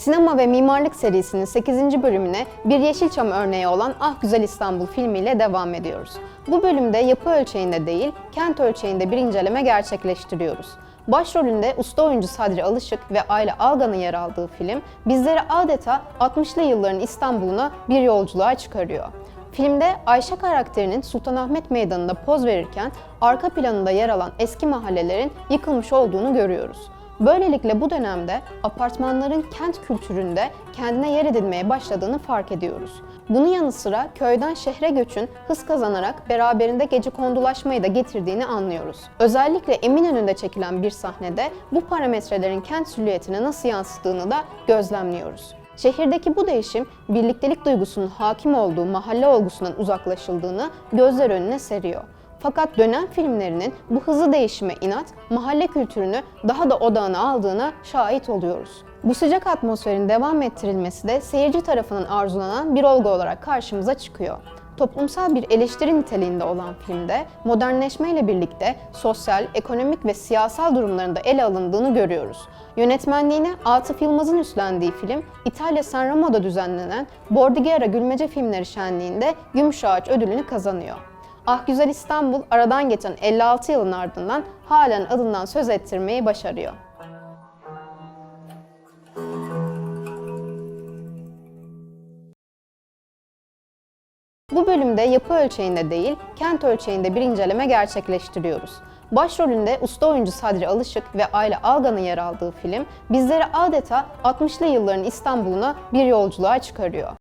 Sinema ve mimarlık serisinin 8. bölümüne bir Yeşilçam örneği olan Ah Güzel İstanbul filmiyle devam ediyoruz. Bu bölümde yapı ölçeğinde değil, kent ölçeğinde bir inceleme gerçekleştiriyoruz. Başrolünde usta oyuncu Sadri Alışık ve Ayla Algan'ın yer aldığı film, bizleri adeta 60'lı yılların İstanbul'una bir yolculuğa çıkarıyor. Filmde Ayşe karakterinin Sultanahmet Meydanı'nda poz verirken arka planında yer alan eski mahallelerin yıkılmış olduğunu görüyoruz. Böylelikle bu dönemde apartmanların kent kültüründe kendine yer edinmeye başladığını fark ediyoruz. Bunun yanı sıra köyden şehre göçün hız kazanarak beraberinde gece kondulaşmayı da getirdiğini anlıyoruz. Özellikle Eminönü'nde çekilen bir sahnede bu parametrelerin kent silüetine nasıl yansıdığını da gözlemliyoruz. Şehirdeki bu değişim, birliktelik duygusunun hakim olduğu mahalle olgusundan uzaklaşıldığını gözler önüne seriyor. Fakat dönem filmlerinin bu hızlı değişime inat, mahalle kültürünü daha da odağına aldığına şahit oluyoruz. Bu sıcak atmosferin devam ettirilmesi de seyirci tarafından arzulanan bir olgu olarak karşımıza çıkıyor. Toplumsal bir eleştiri niteliğinde olan filmde modernleşmeyle birlikte sosyal, ekonomik ve siyasal durumların da ele alındığını görüyoruz. Yönetmenliğini Atıf Yılmaz'ın üstlendiği film, İtalya Sanremo'da düzenlenen Bordighera Gülmece Filmleri Şenliği'nde Gümüşağaç ödülünü kazanıyor. Ah Güzel İstanbul aradan geçen 56 yılın ardından halen adından söz ettirmeyi başarıyor. Bu bölümde yapı ölçeğinde değil, kent ölçeğinde bir inceleme gerçekleştiriyoruz. Başrolünde usta oyuncu Sadri Alışık ve Ayla Algan'ın yer aldığı film, bizleri adeta 60'lı yılların İstanbul'una bir yolculuğa çıkarıyor.